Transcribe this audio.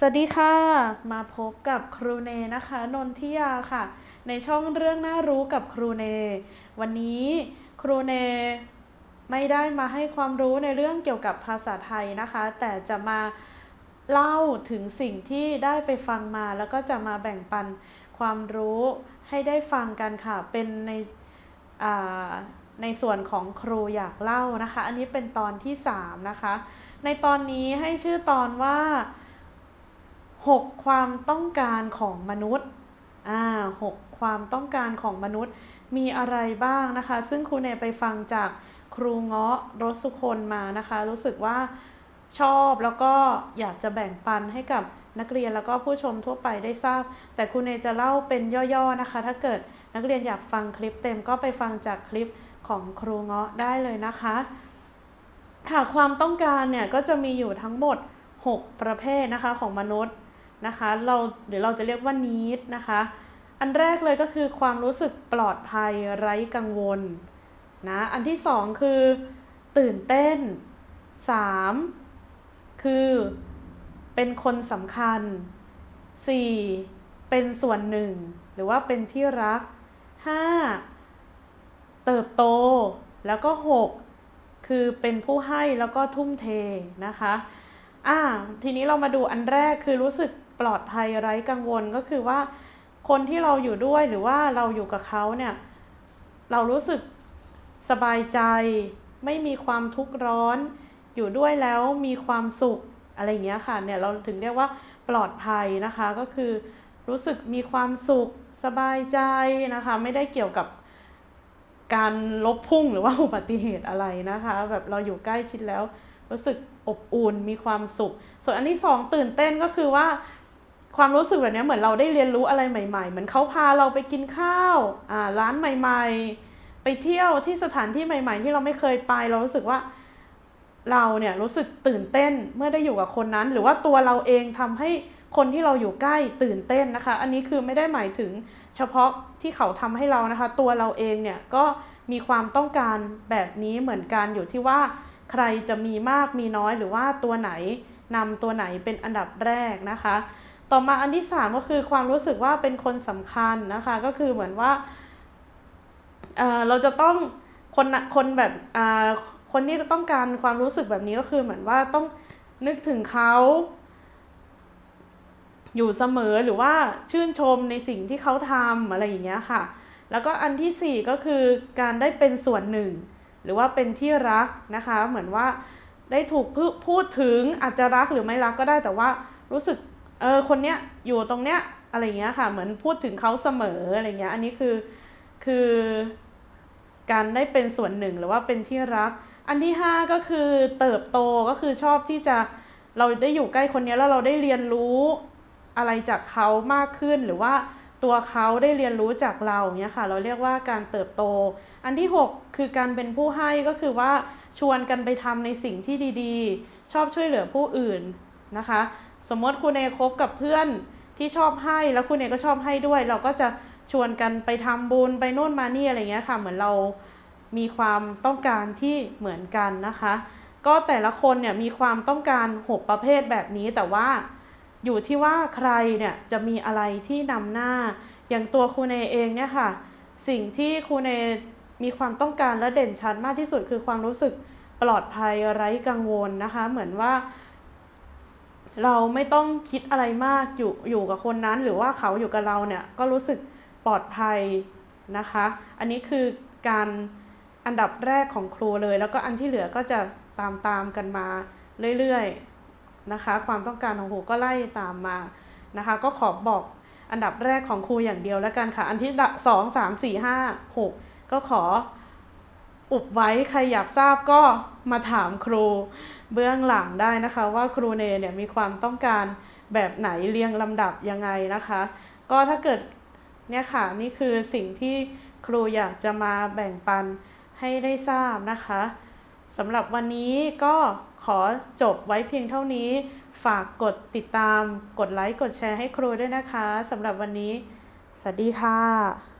สวัสดีค่ะ มาพบกับครูเนนะคะนนทิยาค่ะ ในช่องเรื่องน่ารู้กับครูเน วันนี้ครูเนไม่ได้มาให้ความรู้ในเรื่องเกี่ยวกับภาษาไทยนะคะ แต่จะมาเล่าถึงสิ่งที่ได้ไปฟังมา แล้วก็จะมาแบ่งปันความรู้ให้ได้ฟังกันค่ะ เป็นในในส่วนของครูอยากเล่านะคะ อันนี้เป็นตอนที่ 3 นะคะ ในตอนนี้ให้ชื่อตอนว่า 6 ความต้องการของมนุษย์อ่าหกความต้องการของมนุษย์มีอะไรบ้างนะคะ ซึ่งครูเนไปฟังจากครูเงาะรสสุคนมานะคะ รู้สึกว่าชอบแล้วก็อยากจะแบ่งปันให้กับนักเรียนแล้วก็ผู้ชมทั่วไปได้ทราบ แต่ครูเนจะเล่าเป็นย่อๆนะคะ ถ้าเกิดนักเรียนอยากฟังคลิปเต็มก็ไปฟังจากคลิปของครูเงาะได้เลยนะคะค่ะความต้องการเนี่ยก็จะมีอยู่ทั้งหมด 6 ประเภทนะคะของมนุษย์ นะคะ เราหรือเราจะเรียกว่า need นะคะ อันแรกเลยก็คือความรู้สึกปลอดภัยไร้กังวลนะ อันที่สองคือตื่นเต้นสามคือเป็นคนสำคัญสี่เป็นส่วนหนึ่ง หรือว่าเป็นที่รักห้าเติบโต แล้วก็หกคือเป็นผู้ให้แล้วก็ทุ่มเทนะคะอ่าทีนี้เรามาดูอันแรกคือรู้สึก ปลอดภัยไร้กังวลก็คือว่า คนที่เราอยู่ด้วยหรือว่าเราอยู่กับเขาเนี่ย เรารู้สึกสบายใจ ไม่มีความทุกข์ร้อน อยู่ด้วยแล้วมีความสุขอะไรอย่างเงี้ยค่ะเนี่ยเราถึงเรียกว่าปลอดภัยนะคะก็คือรู้สึกมีความสุขสบายใจนะคะ ไม่ได้เกี่ยวกับการลบพุ่งหรือว่าอุบัติเหตุอะไรนะคะ แบบเราอยู่ใกล้ชิดแล้ว รู้สึกอบอุ่นมีความสุข ส่วนอันที่สองตื่นเต้นก็คือว่า ความรู้สึกแบบนี้เหมือนเราได้เรียนรู้อะไรใหม่ ๆ เหมือนเขาพาเราไปกินข้าวอ่าร้านใหม่ ๆ ไปเที่ยวที่สถานที่ใหม่ ๆ ที่เราไม่เคยไป เรารู้สึกว่าเราเนี่ยรู้สึกตื่นเต้นเมื่อได้อยู่กับคนนั้น หรือว่าตัวเราเองทำให้คนที่เราอยู่ใกล้ตื่นเต้นนะคะ อันนี้คือไม่ได้หมายถึงเฉพาะที่เขาทำให้เรานะคะ ตัวเราเองเนี่ยก็มีความต้องการแบบนี้เหมือนกันอยู่ที่ว่าใครจะมีมากมีน้อยหรือว่าตัวไหนนำตัวไหนเป็นอันดับแรกนะคะ ต่อมาอันที่สามก็คือความรู้สึกว่าเป็นคนสำคัญนะคะ ก็คือเหมือนว่าเเราจะต้องคนคนแบบคนที่ต้องการความรู้สึกแบบนี้ก็คือเหมือนว่าต้องนึกถึงเขาอยู่เสมอหรือว่าชื่นชมในสิ่งที่เขาทำอะไรอย่างเงี้ยค่ะ แล้วก็อันที่สี่ก็คือการได้เป็นส่วนหนึ่ง หรือว่าเป็นที่รักนะคะ เหมือนว่าได้ถูกพูดถึงอาจจะรักหรือไม่รักก็ได้แต่ว่ารู้สึก เออคนเนี้ยอยู่ตรงเนี้ยอะไรเงี้ยค่ะเหมือนพูดถึงเขาเสมออะไรเงี้ยอันนี้คือคือการได้เป็นส่วนหนึ่งหรือว่าเป็นที่รัก อันที่ห้าก็คือเติบโตก็คือชอบที่จะเราได้อยู่ใกล้คนนี้แล้วเราได้เรียนรู้อะไรจากเขามากขึ้นหรือว่าตัวเขาได้เรียนรู้จากเราเนี้ยค่ะ เราเรียกว่าการเติบโต อันที่ 6 คือการเป็นผู้ให้ก็คือว่าชวนกันไปทำในสิ่งที่ดีๆ ชอบช่วยเหลือผู้อื่นนะคะ สมมติคุณเอคบกับเพื่อนที่ชอบให้แล้วคุณเอก็ชอบให้ด้วย เราก็จะชวนกันไปทำบุญไปโน่นมานี่อะไรเงี้ยค่ะ เหมือนเรามีความต้องการที่เหมือนกันนะคะ ก็แต่ละคนเนี่ยมีความต้องการ 6 ประเภทแบบนี้แต่ว่าอยู่ที่ว่าใครเนี่ยจะมีอะไรที่นำหน้า อย่างตัวคุณเอเองเนี่ยค่ะ สิ่งที่คุณเอมีความต้องการและเด่นชัดมากที่สุดคือความรู้สึกปลอดภัยไร้กังวลนะคะ เหมือนว่า เราไม่ต้องคิดอะไรมากอยู่อยู่กับคนนั้น หรือว่าเขาอยู่กับเราเนี่ยก็รู้สึกปลอดภัยนะคะ อันนี้คือการอันดับแรกของครูเลย แล้วก็อันที่เหลือก็จะตามตามกันมาเรื่อยๆนะคะ ความต้องการของครูก็ไล่ตามมานะคะ ก็ขอบอกอันดับแรกของครูอย่างเดียวแล้วกันค่ะ อันที่สองสามสี่ห้าหกก็ขอ อุบไว้ใครอยากทราบก็มาถามครูเบื้องหลังได้นะคะ ว่าครูเนเนี่ยมีความต้องการแบบไหนเรียงลำดับยังไงนะคะ ก็ถ้าเกิดเนี่ยค่ะนี่คือสิ่งที่ครูอยากจะมาแบ่งปันให้ได้ทราบนะคะสำหรับวันนี้ก็ขอจบไว้เพียงเท่านี้ ฝากกดติดตาม กดไลค์ กดแชร์ให้ครูด้วยนะคะสำหรับวันนี้ สวัสดีค่ะ